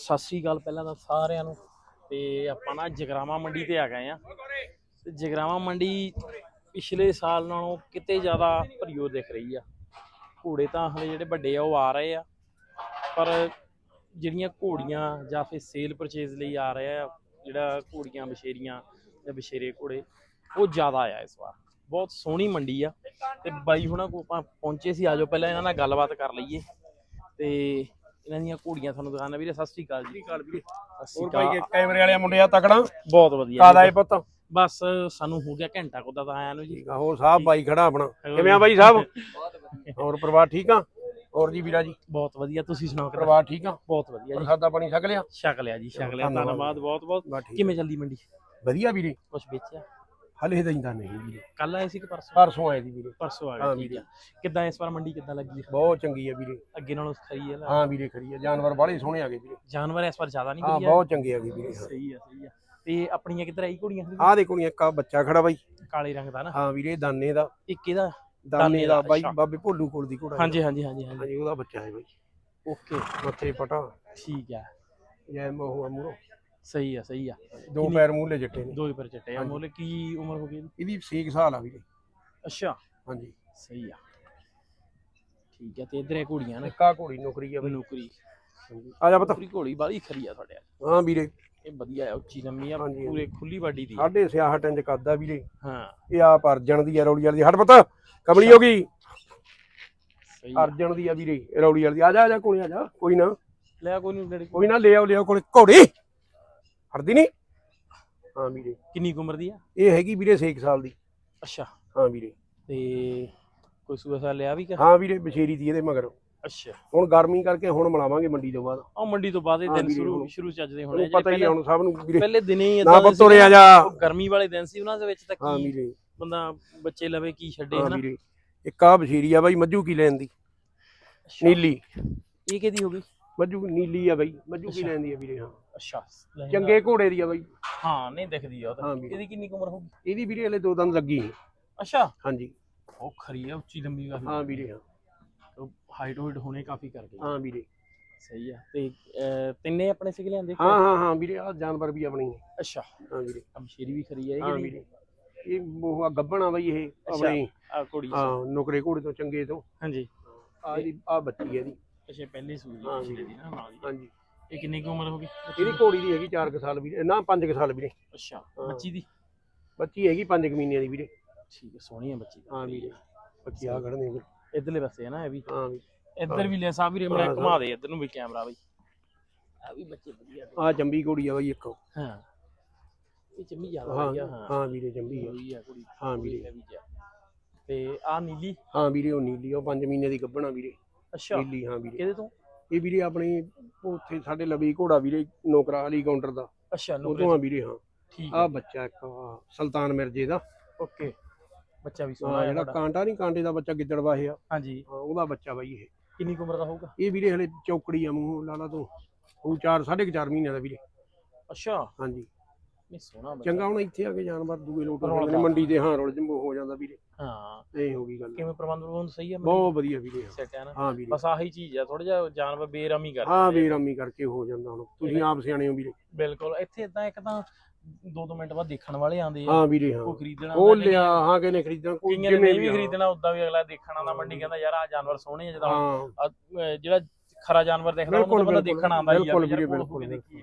ਸਤਿ ਸ੍ਰੀ ਅਕਾਲ ਪਹਿਲਾਂ ਤਾਂ ਸਾਰਿਆਂ ਨੂੰ। ਤੇ ਆਪਾਂ ਨਾ ਜਗਰਾਵਾ ਮੰਡੀ ਤੇ ਆ ਗਏ ਆ ਤੇ ਜਗਰਾਵਾ ਮੰਡੀ ਪਿਛਲੇ ਸਾਲ ਨਾਲੋਂ ਕਿਤੇ ਜ਼ਿਆਦਾ ਭਰੀਓ ਦਿਖ ਰਹੀ ਆ। ਘੋੜੇ ਤਾਂ ਹਲੇ ਜਿਹੜੇ ਵੱਡੇ ਆ, ਉਹ ਆ ਰਹੇ ਆ। ਪਰ ਜਿਹੜੀਆਂ ਘੋੜੀਆਂ ਜਾਂ ਫਿਰ ਸੇਲ ਪਰਚੇਜ਼ ਲਈ ਆ ਰਹੇ ਆ, ਜਿਹੜਾ ਘੋੜੀਆਂ ਬਸ਼ੇਰੀਆਂ ਜਾਂ ਬਸ਼ੇਰੇ ਘੋੜੇ, ਉਹ ਜ਼ਿਆਦਾ ਆ ਇਸ ਵਾਰ। ਬਹੁਤ ਸੋਹਣੀ ਮੰਡੀ ਆ। ਤੇ ਬਾਈ ਹੁਣਾਂ ਕੋਲ ਆਪਾਂ ਪਹੁੰਚੇ ਸੀ, ਆਜੋ ਪਹਿਲਾਂ ਇਹਨਾਂ ਨਾਲ ਗੱਲਬਾਤ ਕਰ ਲਈਏ। ਤੇ ਇਹਨਾਂ ਦੀਆਂ ਘੋੜੀਆਂ ਤੁਹਾਨੂੰ ਦਿਖਾਣਾ ਵੀਰੇ ਸਤਿ ਸ੍ਰੀ ਅਕਾਲ ਜੀ। ਕਾਲ ਵੀਰੇ। ਹੋਰ ਭਾਈ ਕੈਮਰੇ ਵਾਲਿਆ ਮੁੰਡਿਆ ਤਕੜਾ। ਬਹੁਤ ਵਧੀਆ ਕਾਦਾ। ਏ ਪੁੱਤ। ਬਸ ਸਾਨੂੰ ਹੋ ਗਿਆ ਘੰਟਾ ਕੁ ਦਾ ਤਾਂ ਆਇਆ ਨੂੰ ਜੀ। ਹੋਰ ਸਾਹਿਬ ਬਾਈ ਖੜਾ ਆਪਣਾ। ਕਿਵੇਂ ਆ ਬਾਈ ਸਾਹਿਬ? ਹੋਰ ਪਰਿਵਾਰ ਠੀਕ ਆ? ਹੋਰ ਜੀ ਵੀਰਾ ਜੀ? ਬਹੁਤ ਵਧੀਆ ਤੁਸੀਂ ਸੁਣਾਓ? ਪਰਿਵਾਰ ਠੀਕ ਆ? ਬਹੁਤ ਵਧੀਆ ਜੀ। ਪ੍ਰਸਾਦਾ ਪਾਣੀ ਛਕ ਲਿਆ? ਛਕ ਲਿਆ ਜੀ ਛਕ ਲਿਆ। ਧੰਨਵਾਦ। ਬਹੁਤ ਬਹੁਤ ਕਿਵੇਂ ਚੱਲਦੀ ਮੰਡੀ? ਵਧੀਆ ਵੀਰੇ। ਕੁਛ ਵੇਚਿਆ? ਹਲੇ ਤਾਂ ਨਹੀਂ ਵੀਰੇ ਕੱਲ ਆਏ ਸੀ ਕਿ ਪਰਸੋਂ? ਪਰਸੋਂ ਆਏ ਦੀ ਵੀਰੇ। ਪਰਸੋਂ ਆ ਹਾਂ ਗਏ ਠੀਕ ਆ। ਕਿੱਦਾਂ ਇਸ ਵਾਰ ਮੰਡੀ ਕਿੱਦਾਂ ਲੱਗੀ? ਬਹੁਤ ਚੰਗੀ ਆ ਵੀਰੇ। ਅੱਗੇ ਨਾਲੋਂ ਖਰੀ ਹੈ ਨਾ? ਹਾਂ ਵੀਰੇ ਖਰੀ ਆ। ਜਾਨਵਰ ਬਾਹਲੇ ਸੋਹਣੇ ਆ ਗਏ ਵੀਰੇ। ਜਾਨਵਰ ਇਸ ਵਾਰ ਜ਼ਿਆਦਾ ਨਹੀਂ ਹਾਂ ਵਧੀਆ? ਬਹੁਤ ਚੰਗੇ ਆ ਗਏ ਵੀਰੇ ਹਾਂ। ਸਹੀ ਆ ਸਹੀ ਆ। ਤੇ ਆਪਣੀਆਂ ਕਿੱਧਰ ਆਈ ਘੋੜੀਆਂ ਆਹ ਦੇਖੋ ਨੀ ਇੱਕ ਆ ਬੱਚਾ ਖੜਾ ਬਾਈ। ਕਾਲੇ ਰੰਗ ਦਾ ਨਾ? ਹਾਂ ਵੀਰੇ ਦਾਨੇ ਦਾ। ਇੱਕ ਇਹਦਾ? ਦਾਨੇ ਦਾਨੇ ਦਾ ਦਾ, ਬਾਈ ਅੱਛਾ। ਬਾਬੇ ਭੋਲੂ ਕੋਲ ਦੀ ਘੋੜਾ ਹਾਂਜੀ ਹਾਂਜੀ ਹਾਂਜੀ ਹਾਂਜੀ। ਹਾਂਜੀ ਉਹਦਾ ਬੱਚਾ ਹੈ ਬਾਈ। ਓਕੇ। ਮੱਥੇ ਪਟਾ। ਠੀਕ ਆ। ਜੈ ਮੋਹ ਮੂਰੋ ਸਹੀ ਆ ਸਹੀ ਆ। ਦੋ ਪੈਰ ਮੂਹਲੇ ਜੱਟੇ ਨੇ। ਦੋ ਹੀ ਪਰ ਚਿੱਟੇ ਆ। ਹਾਂਜੀ। ਮੋਲੇ ਕੀ ਉਮਰ ਹੋ ਗਈ ਇਹਦੀ? ਇਹਦੀ 6 ਸਾਲ ਆ ਵੀਰੇ। ਅੱਛਾ। ਹਾਂਜੀ। ਸਹੀ ਆ। ਠੀਕ ਆ ਤੇ ਇਧਰ ਇਹ ਘੋੜੀਆਂ ਨੇ। ਇੱਕਾ ਘੋੜੀ ਨੌਕਰੀ ਆ ਬਈ। ਨੌਕਰੀ। ਆ ਜਾ ਪਤਾ। ਨੌਕਰੀ ਘੋੜੀ ਬਾਲੀ ਖਰੀ ਆ ਤੁਹਾਡੇ ਵਾਲੀ। ਹਾਂ ਵੀਰੇ। ਇਹ ਵਧੀਆ ਆ ਉੱਚੀ ਲੰਮੀ ਆ ਹਾਂਜੀ, ਪੂਰੇ ਖੁੱਲੀ ਬਾਡੀ ਦੀ ਆ। ਸਾਢੇ 66 ਇੰਚ ਕੱਦ ਆ ਵੀਰੇ। ਹਾਂ। ਇਹ ਆਪ ਅਰਜਨ ਦੀ ਆ ਰੌਲੀ ਵਾਲੀ ਦੀ। ਹਟ ਪਤਾ। ਕਮਲੀ ਹੋ ਗਈ। ਸਹੀ ਆ। ਅਰਜਨ ਦੀ ਆ ਵੀਰੇ ਇਹ ਰੌਲੀ ਵਾਲੀ ਦੀ। ਆ ਜਾ ਆ ਜਾ ਕੋਲੇ ਆ ਜਾ। ਕੋਈ ਨਾ। ਲੈ ਕੋਈ ਨਹੀਂ ਕੋਈ ਨਾ ਲੈ ਆਓ ਲੈ ਆਓ ਕੋਲੇ। ਘੋੜੀ। ਹਟਦੀ ਨਹੀਂ? ਹਾਂ ਵੀਰੇ। ਕਿੰਨੀ ਕੁ ਉਮਰ ਦੀ ਆ? ਇਹ ਹੈਗੀ ਵੀਰੇ 6 ਸਾਲ ਦੀ। ਅੱਛਾ। ਹਾਂ ਵੀਰੇ। ਤੇ ਕੋਈ ਸੂਆ ਸਾ ਲਿਆ ਵੀ ਕਰ ਹਾਂ ਵੀਰੇ ਬਸ਼ੇਰੀ ਦੀ ਇਹਦੇ ਮਗਰ। ਅੱਛਾ। ਹੁਣ ਗਰਮੀ ਕਰਕੇ ਹੁਣ ਮਿਲਾਵਾਂਗੇ ਮੰਡੀ ਤੋਂ ਬਾਅਦ। ਉਹ ਮੰਡੀ ਤੋਂ ਬਾਅਦ ਇਹ ਹਾਂ ਦਿਨ ਸ਼ੁਰੂ ਸ਼ੁਰੂ ਚੱਜਦੇ ਹੋਣੇ ਤੁਹਾਨੂੰ ਪਤਾ ਹੀ ਆ ਹੁਣ ਸਭ ਨੂੰ ਵੀਰੇ। ਪਹਿਲੇ ਦਿਨੇ ਹੀ ਨਾ ਏਦਾਂ ਦੇ ਪੁੱਤ ਉਰੇ ਆ ਸੀਗੇ, ਜਾ। ਗਰਮੀ ਵਾਲੇ ਦਿਨ ਸੀ ਉਹਨਾਂ ਦੇ ਵਿੱਚ ਤਾਂ ਹਾਂ ਕੀ ਵੀਰੇ। ਬੰਦਾ ਬੱਚੇ ਲਵੇ ਕੀ ਛੱਡੇ ਹਾਂ ਹਨਾ? ਵੀਰੇ। ਇੱਕ ਆ ਬਸ਼ੇਰੀ ਆ ਬਾਈ ਮੱਝੂ ਕੀ ਲੈਣ ਦੀ? ਨੀਲੀ। ਇਹ ਕਿਹਦੀ ਹੋ ਗਈ? ਮੱਝੂ ਨੀਲੀ ਆ ਬਾਈ ਮੱਝੂ ਕੀ। ਲੈਣ ਦੀ ਆ ਵੀਰੇ ਹਾਂ। ਅੱਛਾ ਚੰਗੇ ਘੋੜੇ ਦੀ ਆ ਬਾਈ। ਹਾਂ ਨਹੀਂ ਦਿਖਦੀ ਆ ਉਹ ਤਾਂ। ਹਾਂ ਵੀਰੇ। ਇਹਦੀ ਕਿੰਨੀ ਕੁ ਉਮਰ ਹੋਊਗੀ? ਇਹਦੀ ਵੀਰੇ ਹਲੇ ਦੋ ਦੰਦ ਲੱਗੀ ਸੀ। ਅੱਛਾ। ਹਾਂਜੀ। ਉਹ ਖਰੀ ਆ ਉੱਚੀ ਲੰਮੀ ਕਾਫੀ। ਹਾਂ ਵੀਰੇ ਹਾਂ। ਹਾਈਟ ਹੋਈਟ ਹੋਣੇ ਕਾਫੀ ਕਰ ਗਈ। ਹਾਂ ਵੀਰੇ। ਸਹੀ ਆ। ਤੇ ਅਹ, ਤਿੰਨੇ ਆਪਣੇ ਸਿੱਖ ਲਿਆਂਦੇ ਹਾਂ ਹਾਂ ਹਾਂ ਵੀਰੇ ਆ ਜਾਨਵਰ ਵੀ ਆਪਣੀ ਹੈ ਅੱਛਾ। ਹਾਂ ਵੀਰੇ। ਅਮਸ਼ੀਰੀ ਵੀ ਖਰੀ ਆ ਇਹ ਹਾਂ ਵੀਰੇ। ਇਹ ਉਹ ਆ ਗੱਬਣ ਆ ਬਾਈ ਇਹ ਆਪਣੀ। ਆ ਕੁੜੀ ਹਾਂ ਨੁਕਰੇ ਘੋੜੇ ਤੋਂ ਚੰਗੇ ਤੋਂ। ਹਾਂਜੀ। ਆ ਇਹਦੀ ਆ ਬੱਚੀ ਹੈ ਇਹਦੀ। ਅੱਛਾ ਪਹਿਲੀ ਸੂਈ ਹਾਂ। ਦੀ ਨਾ ਨਾਲ ਹਾਂਜੀ। ਇਹ ਕਿੰਨੀ ਕੁ ਉਮਰ ਹੋ ਗਈ? ਇਹਦੀ ਘੋੜੀ ਦੀ ਹੈਗੀ 4 ਸਾਲ ਵੀਰੇ ਨਾ 5 ਸਾਲ ਵੀਰੇ। ਅੱਛਾ ਹਾਂ। ਬੱਚੀ ਦੀ? ਬੱਚੀ ਹੈਗੀ 5 ਮਹੀਨਿਆਂ ਦੀ ਵੀਰੇ। ਠੀਕ ਹੈ ਸੋਹਣੀ ਆ ਬੱਚੀ ਹਾਂ ਵੀਰੇ ਬੱਚੀ ਆ ਖੜਨੇ ਵੀਰੇ। ਇਧਰਲੇ ਪਾਸੇ ਹੈ ਨਾ ਇਹ ਵੀ? ਹਾਂ ਵੀਰੇ। ਇੱਧਰ ਵੀ ਲੈ ਸਾਹਿਬ ਵੀਰੇ ਮੈਂ ਹਾਂ, ਘੁਮਾ ਦੇ ਇੱਧਰ ਨੂੰ ਵੀ ਕੈਮਰਾ ਬਈ। ਆ ਵੀ ਬੱਚੇ ਵਧੀਆ। ਆ ਜੰਬੀ ਘੋੜੀ ਆ ਬਾਈ ਇੱਕ। ਹਾਂ। ਇਹ ਚੰਮੀ ਜ਼ਿਆਦਾ ਹਾਂ ਵਧੀਆ ਹਾਂ। ਹਾਂ ਵੀਰੇ ਜੰਬੀ ਆ। ਹੋਈ ਆ ਕੁੜੀ ਹਾਂ ਵੀਰੇ। ਹੈ ਵੀ। ਤੇ ਆ ਨੀਲੀ? ਹਾਂ ਵੀਰੇ ਉਹ ਨੀਲੀ ਉਹ 5 ਮਹੀਨੇ ਦੀ ਗੱਭਣਾ ਵੀਰੇ। ਅੱਛਾ। ਨੀਲੀ ਹਾਂ ਵੀਰੇ। ਕਿਹਦੇ ਤੋਂ? ਇਹ ਵੀਰੇ ਆਪਣੇ ਉੱਥੇ ਸਾਡੇ ਲਵੀ ਘੋੜਾ ਵੀਰੇ ਨੌਕਰਾ ਵਾਲੀ ਕਾਊਂਟਰ ਦਾ। ਅੱਛਾ ਉਦੋਂ ਆ ਵੀਰੇ ਹਾਂ। ਠੀਕ ਆ ਬੱਚਾ ਇੱਕ ਆਹ ਸੁਲਤਾਨ ਮਿਰਜ਼ੇ ਦਾ। ਓਕੇ। ਬੱਚਾ ਵੀ ਸੋਹਣਾ ਹੈ ਜਿਹੜਾ ਤੁਹਾਡਾ। ਕਾਂਟਾ ਨਹੀਂ ਕਾਂਟੇ ਦਾ ਬੱਚਾ ਗਿੱਦੜ ਵਾਹਿਆ ਹਾਂਜੀ। ਹਾਂ ਉਹਦਾ ਬੱਚਾ ਬਾਈ ਇਹ। ਕਿੰਨੀ ਕੁ ਉਮਰ ਦਾ ਹੋਊਗਾ? ਇਹ ਵੀਰੇ ਹਲੇ ਚੌਕੜੀ ਆ ਮੂੰਹ ਲਾਲਾ ਤੋਂ। ਉਹ 4 4.5 ਮਹੀਨਿਆਂ ਦਾ ਵੀਰੇ। ਅੱਛਾ। ਹਾਂਜੀ। ਨਹੀਂ ਸੋਹਣਾ ਬੱਚਾ ਚੰਗਾ ਹੁਣ ਇੱਥੇ ਆ ਕੇ ਜਾਨਵਰ ਦੂਏ ਲੋਟ ਰੌਲਾ ਹੋ ਜਾਂਦੇ ਨੇ ਮੰਡੀ ਦੇ ਹਾਂ ਰੋਲ ਜੰਬੋ ਹੋ ਜਾਂਦਾ ਵੀਰੇ। ਹਾਂ। ਇਹ ਹੋ ਗਈ ਗੱਲ। ਕਿਵੇਂ ਪ੍ਰਬੰਧ ਪ੍ਰਬੰਧ ਸਹੀ ਹੈ ਬਹੁਤ ਵਧੀਆ ਵੀਰੇ ਹਾਂ। ਸੈਟ ਹੈ ਨਾ। ਹਾਂ ਵੀਰੇ। ਬਸ ਆਹੀ ਚੀਜ਼ ਆ ਥੋੜਾ ਜਿਹਾ ਜਾਨਵਰ ਬੇਰਾਮੀ ਕਰ ਹਾਂ ਬੇਰਾਮੀ ਕਰਕੇ ਹੋ ਜਾਂਦਾ ਹੁਣ। ਤੁਸੀਂ ਆਪ ਸਿਆਣੇ ਹੋ ਵੀਰੇ। ਬਿਲਕੁਲ ਇੱਥੇ ਇਦਾਂ ਇੱਕ ਤਾਂ ਦੋ ਦੋ ਮਿੰਟ ਬਾਅਦ ਦੇਖਣ ਵਾਲੇ ਆਉਂਦੇ ਆ। ਹਾਂ ਵੀਰੇ ਹਾਂ। ਉਹ ਖਰੀਦਣਾ ਉਹ ਲਿਆ ਹਾਂ ਕਿਨੇ ਖਰੀਦਣਾ ਕੋਈ ਜਿਵੇਂ ਨਹੀਂ ਵੀ ਖਰੀਦਣਾ ਉਦਾਂ ਵੀ ਅਗਲਾ ਦੇਖਣ ਆਉਂਦਾ ਮੰਡੀ ਕਹਿੰਦਾ ਯਾਰ ਆ ਜਾਨਵਰ ਸੋਹਣੇ ਆ ਜਦੋਂ ਜਿਹੜਾ ਖਰਾ ਜਾਨਵਰ ਦੇਖਦਾ ਬਿਲਕੁਲ, ਬੰਦਾ ਦੇਖਣ ਆਉਂਦਾ ਹੀ ਆ ਬਿਲਕੁਲ ਵੀਰੇ, ਕੋਲ ਬਿਲਕੁਲ,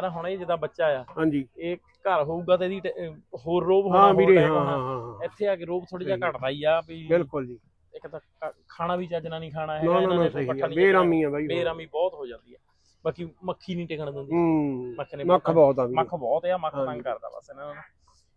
ਹਨਾ ਹੁਣ ਇਹ ਜਿਹਦਾ ਬੱਚਾ ਆ ਹਾਂਜੀ। ਇਹ ਘਰ ਹੋਊਗਾ ਤੇ ਇਹਦੀ ਟ- ਹੋਰ ਰੋਬ ਹੋਣਾ ਹਾਂ ਹੋਰ ਵੀਰੇ type ਹਾਂ ਹੋਣਾ। ਹਾਂ ਹਾਂ। ਇੱਥੇ ਆ ਕੇ ਰੋਬ ਥੋੜਾ ਜਿਹਾ ਘਟਦਾ ਹੀ ਆ ਵੀ ਬਿਲਕੁਲ ਜੀ। ਇੱਕ ਤਾਂ ਖਾਣਾ ਵੀ ਚੱਜ ਨਾਲ ਨਹੀਂ ਖਾਣਾ ਹੈਗਾ ਨਾ ਨਾ ਇਹਨਾਂ ਨਾ ਨੇ ਸਹੀ ਪੱਠਾ ਆ ਨਹੀਂ ਚੱਕਣਾ। ਬੇਰਾਮੀ ਆ ਬਾਈ ਬੇਰਾਮੀ ਬਹੁਤ ਹੋ ਜਾਂਦੀ ਆ। ਬਾਕੀ ਮੱਖੀ ਨਹੀਂ ਟਿਕਣ ਦਿੰਦੀ। ਹੂੰ ਮੱਖ ਨੇ ਮੱਖ ਬਹੁਤ ਆ ਵੀਰੇ। ਮੱਖ ਬਹੁਤ ਆ ਮੱਖ ਹਾਂਜੀ। ਤੰਗ ਕਰਦਾ ਬਸ ਇਹਨਾਂ ਨੂੰ।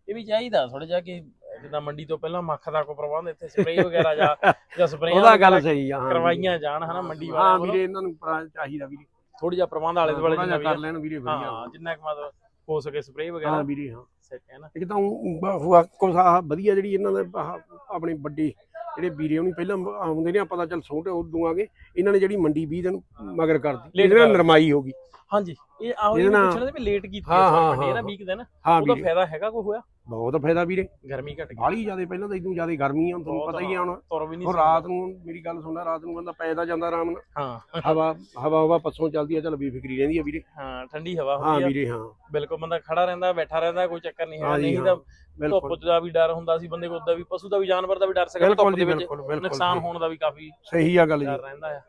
ਇਹ ਵੀ ਚਾਹੀਦਾ ਥੋੜਾ ਜਿਹਾ ਕਿ ਜਿੱਦਾਂ ਮੰਡੀ ਤੋਂ ਪਹਿਲਾਂ ਮੱਖ ਦਾ ਕੋਈ ਪ੍ਰਬੰਧ ਇੱਥੇ ਸਪਰੇਅ ਵਗੈਰਾ ਜਾਂ ਜਾਂ ਸਪਰੇਅ ਉਹਦਾ ਗੱਲ ਸਹੀ ਆ ਹਾਂ ਕਰਵਾਈਆਂ ਜਾਣ ਹਨਾ ਮੰਡੀ ਹਾਂ ਵਾਲਿਆਂ ਵੱਲੋਂ ਵੀਰੇ ਇਹਨਾਂ ਨੂੰ ਪਰਾ- ਚਾਹੀਦਾ ਵੀਰੇ। ਥੋੜੀ ਜਿਹਾ ਪ੍ਰਬੰਧ ਆਲੇ ਦੁਆਲੇ ਜਿੰਨਾ ਕਰ ਲੈਣ ਵੀਰੇ ਵਧੀਆ ਹਾਂ ਜਿੰਨਾ ਕੁ ਮਤਲਬ ਹੋ ਸਕੇ ਸਪਰੇਅ ਹਾਂ ਵਗੈਰਾ ਵੀਰੇ ਹਾਂ। ਸੈਟ ਹੈ ਨਾ। ਇੱਕ ਤਾਂ ਉਹ ਕੁਛ ਆਹ ਵਧੀਆ ਜਿਹੜੀ ਇਹਨਾਂ ਦਾ ਆਪਣੇ ਵੱਡੇ ਜਿਹੜੇ ਵੀਰੇ ਉਹਨੀ ਪਹਿਲਾਂ ਆਉਂਦੇ ਨੇ ਆਪਾਂ ਤਾਂ ਚੱਲ ਛੋਟੇ ਉਦੋਂ ਆ ਗਏ ਇਹਨਾਂ ਨੇ ਜਿਹੜੀ ਮੰਡੀ 20 ਦਿਨ ਮਗਰ ਕਰਦੀ ਕਰ- ਨਰਮਾਈ ਹੋ ਗਈ। ਹਾਂਜੀ ਇਹ ਆਹੋ ਇਹ ਪੁੱਛਣਾ ਸੀ ਵੀ ਲੇਟ ਕੀਤੀ ਹਾਂ, ਹਾਂ, ਮੰਡੀ ਇਹਦਾ ਹਾਂ। ਵੀਕ ਦਿਨ। ਹਾਂ ਉਹਦਾ ਫਾਇਦਾ ਹੈਗਾ ਕੋਈ ਹੋਇਆ? ਬਹੁਤ ਫਾਇਦਾ ਵੀਰੇ। ਗਰਮੀ ਘਟ ਗਈ। ਬਾਹਲੀ ਜ਼ਿਆਦਾ ਪਹਿਲਾਂ ਤਾਂ ਇਦੋਂ ਜ਼ਿਆਦਾ ਗਰਮੀ ਆ ਹੁਣ ਤੁਹਾਨੂੰ ਪਤਾ ਹੀ ਆ ਹੁਣ। ਤੁਰ ਵੀ ਨਹੀਂ ਉਹ ਸਕਦਾ। ਰਾਤ ਨੂੰ ਮੇਰੀ ਗੱਲ ਸੁਣਨਾ ਰਾਤ ਨੂੰ ਬੰਦਾ ਪੈਦਾ ਜਾਂਦਾ ਆਰਾਮ ਨਾਲ। ਹਾਂ। ਹਵਾ ਹਵਾ ਹਵਾ ਪੱਛੋਂ ਚੱਲਦੀ ਆ ਚੱਲ ਬੇਫਿਕਰੀ ਰਹਿੰਦੀ ਆ ਵੀਰੇ। ਹਾਂ ਠੰਡੀ ਹਵਾ ਹਾਂ ਹੁੰਦੀ ਆ। ਵੀਰੇ ਹਾਂ। ਬਿਲਕੁਲ ਬੰਦਾ ਖੜਾ ਰਹਿੰਦਾ ਬੈਠਾ ਰਹਿੰਦਾ ਕੋਈ ਚੱਕਰ ਨਹੀਂ ਹੈ ਹਾਂ ਨਹੀਂ ਹਾਂ। ਤਾਂ ਬਿਲਕੁਲ। ਧੁੱਪ ਦਾ ਵੀ ਡਰ ਹੁੰਦਾ ਸੀ ਬੰਦੇ ਕੋਲ ਉਹਦਾ ਵੀ ਪਸ਼ੂ ਦਾ ਵੀ ਜਾਨਵਰ ਦਾ ਵੀ ਡਰ ਵੀ ਬਿਲਕੁਲ ਧੁੱਪ ਦੇ ਵਿੱਚ। ਨੁਕਸਾਨ ਹੋਣ ਦਾ ਵੀ ਕਾਫੀ ਸਹੀ ਆ ਗੱਲ ਜੀ। ਰਹਿੰਦਾ ਆ।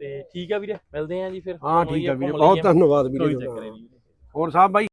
ਤੇ ਠੀਕ ਆ ਵੀਰੇ ਮਿਲਦੇ ਆ ਜੀ ਫਿਰ। ਹਾਂ ਠੀਕ ਆ ਵੀਰੇ। ਬਹੁਤ ਧੰਨਵਾਦ ਵੀਰੇ ਹੋਰ ਸਾਹਿਬ ਬਾਈ?